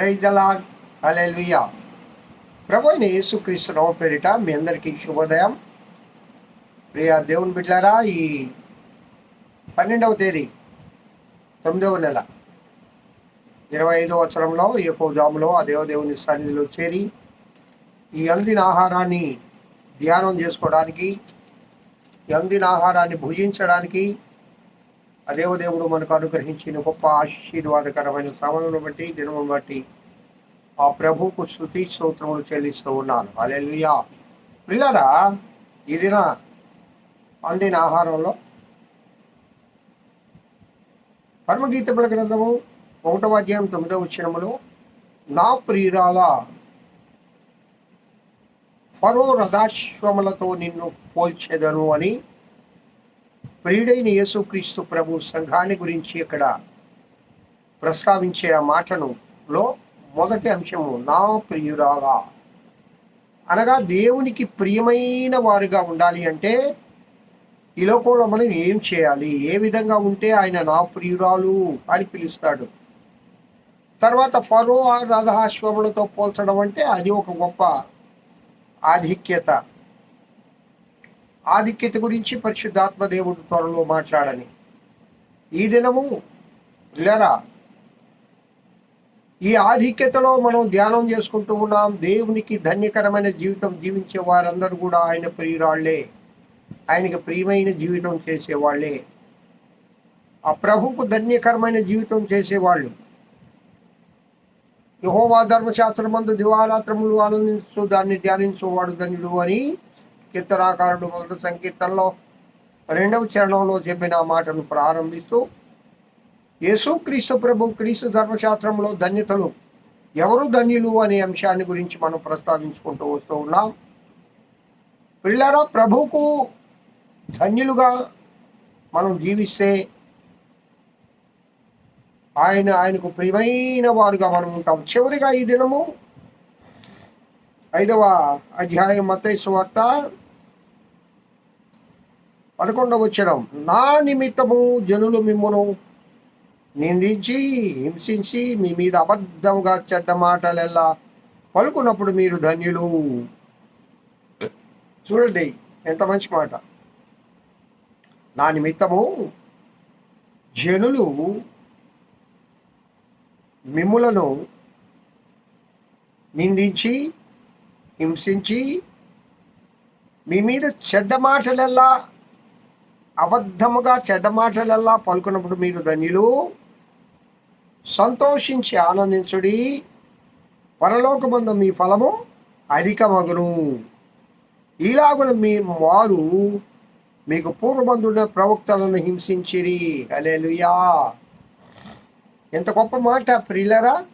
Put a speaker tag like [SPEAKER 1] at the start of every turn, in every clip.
[SPEAKER 1] ప్రైజలాడ్ అలెల్వియా hallelujah ప్రభు అయిన యేసుక్రీస్తు నవ పేరిట మీ అందరికీ శుభోదయం. ప్రియ దేవుని బిడ్డారా ఈ పన్నెండవ తేదీ తొమ్మిదవ నెల. ఇరవై ఐదవ వచనంలో ఈ యొక్క జాములో ఆ దేవదేవుని సన్నిధిలో చేరి ఈ అందిన ఆహారాన్ని ధ్యానం చేసుకోవడానికి అందిన ఆహారాన్ని భుజించడానికి ఆ దేవదేవుడు మనకు అనుగ్రహించిన గొప్ప ఆశీర్వాదకరమైన సమయం బట్టి దినము బట్టి ఆ ప్రభువుకు శృతి స్తోత్రములు చెల్లిస్తూ ఉన్నాను. అలెలుయా పిల్లరా ఈ దిన అందిన ఆహారంలో పరమగీతముల గ్రంథము ఒకటవ అధ్యాయం తొమ్మిదవ వచ్చినములో నా ప్రియురాల ఫరో రథాశ్వములతో నిన్ను పోల్చెదను అని ప్రియుడైన యేసుక్రీస్తు ప్రభు సంఘాన్ని గురించి ఇక్కడ ప్రస్తావించే ఆ మాటను లో మొదటి అంశము నా ప్రియురాలా. అనగా దేవునికి ప్రియమైన వారుగా ఉండాలి అంటే ఈ లోకంలో మనం ఏం చేయాలి? ఏ విధంగా ఉంటే ఆయన నా ప్రియురాలు అని పిలుస్తాడు. తర్వాత ఫరో రథాశ్వములతో పోల్చడం అంటే అది ఒక గొప్ప ఆధిక్యత. ఆధిక్యత గురించి పరిశుద్ధాత్మ దేవుడు త్వరలో మాట్లాడని. ఈ దినము లేరా ఈ ఆధిక్యతలో మనం ధ్యానం చేసుకుంటూ ఉన్నాం. దేవునికి ధన్యకరమైన జీవితం జీవించే వారందరూ కూడా ఆయన ప్రియురాళ్ళే. ఆయనకి ప్రియమైన జీవితం చేసేవాళ్ళే. ఆ ప్రభువుకు ధన్యకరమైన జీవితం చేసేవాళ్ళు. యహోవా ధర్మశాస్త్రం మందు దివారాత్రములు ఆనందించు దాన్ని ధ్యానించువాడు ధన్యుడు అని కీర్తనాకారుడు మొదటి సంకీర్తనలో రెండవ చరణంలో చెప్పిన మాటను ప్రారంభిస్తూ యేసు క్రీస్తు ప్రభు క్రీస్తు ధర్మశాస్త్రంలో ధన్యతలు. ఎవరు ధన్యులు అనే అంశాన్ని గురించి మనం ప్రస్తావించుకుంటూ వస్తూ ఉన్నాం. పిల్లరా ప్రభుకు ధన్యులుగా మనం జీవిస్తే ఆయన ఆయనకు ప్రియమైన వారుగా మనం ఉంటాం. చివరిగా ఈ దినము ఐదవ అధ్యాయం మతైసు పదకొండవ వచ్చడం నా నిమిత్తము జనులు మిమ్మను నిందించి హింసించి మీ మీద అబద్ధంగా చెడ్డ మాటలెల్లా పలుకున్నప్పుడు మీరు ధన్యులు. చూడండి ఎంత మంచి మాట. నా నిమిత్తము జనులు మిమ్ములను నిందించి హింసించి మీ మీద చెడ్డ మాటలెల్లా అబద్ధముగా చెడ్డ మాటలల్లా పలుకున్నప్పుడు మీరు ధన్యులు. సంతోషించి ఆనందించుడి. పరలోకమందు మీ ఫలము అధికమగును. ఇలాగున మీ వారు మీకు పూర్వబంధున్న ప్రవక్తలను హింసించిరి. అలేలుయా ఎంత గొప్ప మాట ప్రియులరా.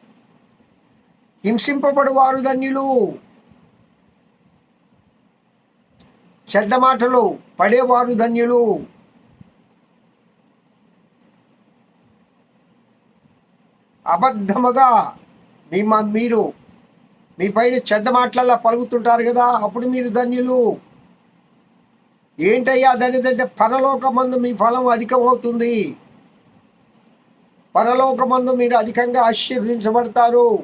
[SPEAKER 1] హింసింపబడు వారు ధన్యులు. చెడ్డ మాటలు పడేవారు ధన్యులు. అబద్ధముగా మీ మా- మీరు మీ పైన చెడ్డ మాటలల్లా పలుకుతుంటారు కదా అప్పుడు మీరు ధన్యులు. ఏంటయ్యా దానిదంటే పరలోకమందు మీ ఫలం అధికమవుతుంది. పరలోకమందు మీరు అధికంగా ఆశీర్వదించబడతారు.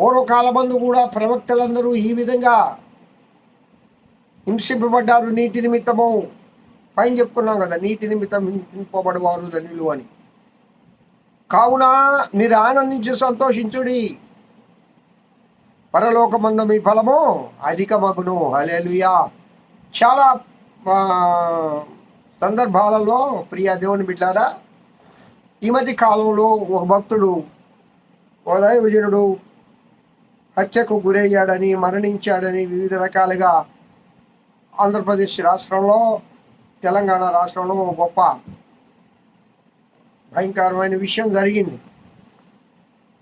[SPEAKER 1] పూర్వకాలమందు కూడా ప్రవక్తలందరూ ఈ విధంగా హింసింపబడ్డారు నీతి నిమిత్తము. పైన చెప్పుకున్నాం కదా నీతి నిమిత్తం హింసింపబడవారు ధనులు అని. కావున మీరు ఆనందించి సంతోషించుడి. పరలోకమందు మీ ఫలము అధికమగును. హలేలుయా చాలా సందర్భాలలో ప్రియ దేవుని బిడ్డారా ఈ మధ్య కాలంలో ఒక భక్తుడు ఓ దైవజనుడు హత్యకు గురయ్యాడని మరణించాడని వివిధ రకాలుగా ఆంధ్రప్రదేశ్ రాష్ట్రంలో తెలంగాణ రాష్ట్రంలో గొప్ప భయంకరమైన విషయం జరిగింది.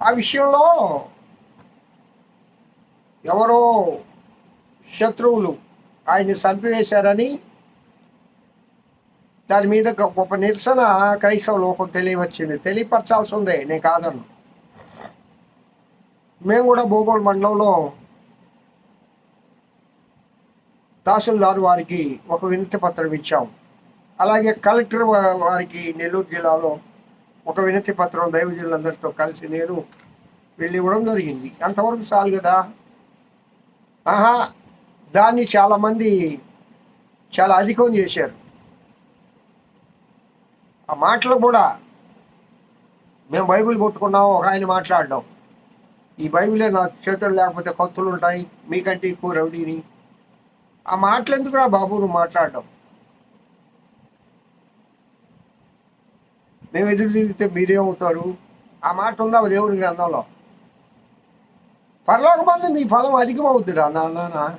[SPEAKER 1] ఆ విషయంలో ఎవరో శత్రువులు ఆయన్ని చంపివేశారని దాని మీద గొప్ప నిరసన క్రైస్తవ లోకం తెలియవచ్చింది. తెలియపరచాల్సి ఉంది నేను కాదను మేము కూడా భూగోళ మండలంలో తహసీల్దార్ వారికి ఒక వినతి పత్రం ఇచ్చాం. అలాగే కలెక్టర్ వారికి నెల్లూరు జిల్లాలో ఒక వినతి పత్రం దైవజనులందరితో కలిసి నేను వెళ్ళి ఇవ్వడం జరిగింది. అంతవరకు చాలు కదా? ఆహా దాన్ని చాలామంది చాలా అధికం చేశారు. ఆ మాటలు కూడా మేము బైబిల్ కొట్టుకున్నాం ఒక ఆయన మాట్లాడడం. ఈ బైబిలే నా చేతులు లేకపోతే కత్తులు ఉంటాయి మీకంటే ఎక్కువ రౌడీని. ఆ మాటలు ఎందుకురా బాబు నువ్వు మాట్లాడడం? మేము ఎదురు తిరిగితే మీరేమవుతారు? ఆ మాట ఉందా దేవుడి గ్రంథంలో? పరలోకమందు మీ ఫలం అధికమవుద్దిరా నా నాన్న.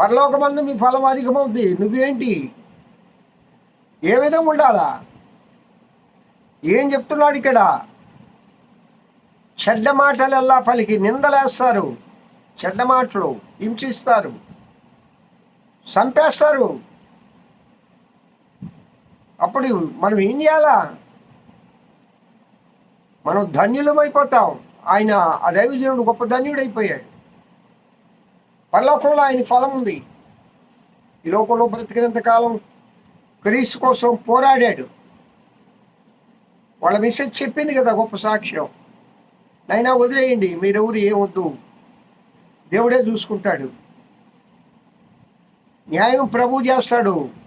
[SPEAKER 1] పరలోకమందు మీ ఫలం అధికమవుద్ది. నువ్వేంటి? ఏ విధంగా ఉండాలా? ఏం చెప్తున్నాడు ఇక్కడ? చెడ్డ మాటలల్లా పలికి నిందలేస్తారు. చెడ్డ మాటలు హింసిస్తారు. చంపేస్తారు. అప్పుడు మనం ఏం చేయాలా? మనం ధన్యులమైపోతాం. ఆయన ఆ దైవజనుడు గొప్ప అయిపోయాడు పరలోకంలో ఆయన ఫలం ఉంది ఈ లోకంలో బ్రతికినంత కాలం క్రీస్తు కోసం పోరాడాడు. వాళ్ళ మెసేజ్ చెప్పింది కదా గొప్ప సాక్ష్యం. నైనా వదిలేయండి మీరెవరు ఏమొద్దు. దేవుడే చూసుకుంటాడు. న్యాయం ప్రభు చేస్తాడు.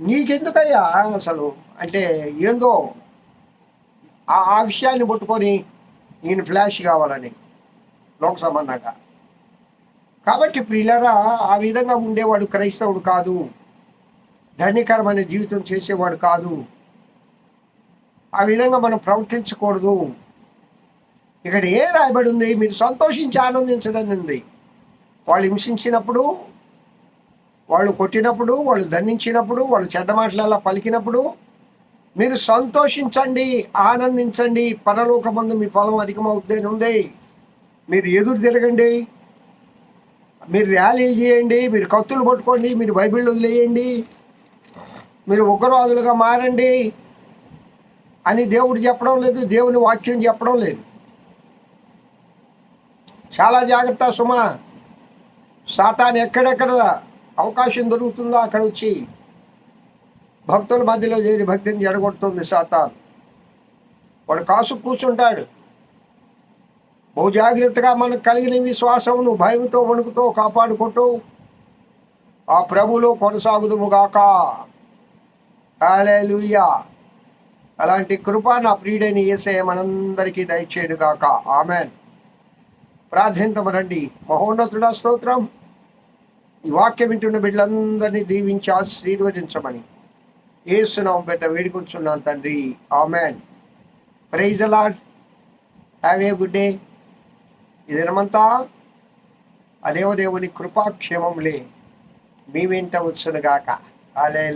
[SPEAKER 1] నీకెందుకయ్యా అసలు? అంటే ఏందో? ఆ ఆ విషయాన్ని పట్టుకొని ఈయన ఫ్లాష్ కావాలని లోక సంబంధంగా. కాబట్టి ప్రియులరా ఆ విధంగా ఉండేవాడు క్రైస్తవుడు కాదు. ధనికరమైన జీవితం చేసేవాడు కాదు. ఆ విధంగా మనం ప్రవర్తించకూడదు. ఇక్కడ ఏ రాయబడి ఉంది? మీరు సంతోషించి ఆనందించడం ఉంది. వాళ్ళు హింసించినప్పుడు వాళ్ళు కొట్టినప్పుడు వాళ్ళు దండించినప్పుడు వాళ్ళు చెడ్డ మాటలలా పలికినప్పుడు మీరు సంతోషించండి ఆనందించండి పరలోకమందు మీ ఫలం అధికమవుద్దని ఉంది మీరు ఎదురు తిరగండి మీరు ర్యాలీ చేయండి మీరు కత్తులు పట్టుకోండి మీరు బైబిల్ వదిలేయండి మీరు ఉగ్రవాదులుగా మారండి అని దేవుడు చెప్పడం లేదు దేవుని వాక్యం చెప్పడం లేదు. చాలా జాగ్రత్త సుమా. సాతాన్ ఎక్కడెక్కడ అవకాశం దొరుకుతుందా? అక్కడ వచ్చి భక్తుల మధ్యలో చేరి భక్తిని జరగొడుతుంది సాతాన్. వాడు కాసు కూర్చుంటాడు బహు జాగ్రత్తగా మనకు కలిగిన విశ్వాసమును భయంతో వణుకుతో కాపాడుకుంటూ ఆ ప్రభులో కొనసాగుదుముగాక. హల్లెలూయా. అలాంటి కృప నా ప్రియుడైన ఏసే మనందరికీ దయచేయుగాక ఆమెన్. ప్రార్థింతమనండి మహోన్నతుడ స్తోత్రం. ఈ వాక్యం వింటున్న బిడ్డలందరినీ దీవించి ఆశీర్వదించమని ఏసునాం పెద్ద వేడుకొంచున్నాను తండ్రి. Amen. Praise the Lord have a good day. ఈ దినమంతా అదేవదేవుని కృపాక్షేమంలే మీ వెంట వచ్చునుగాక. అలే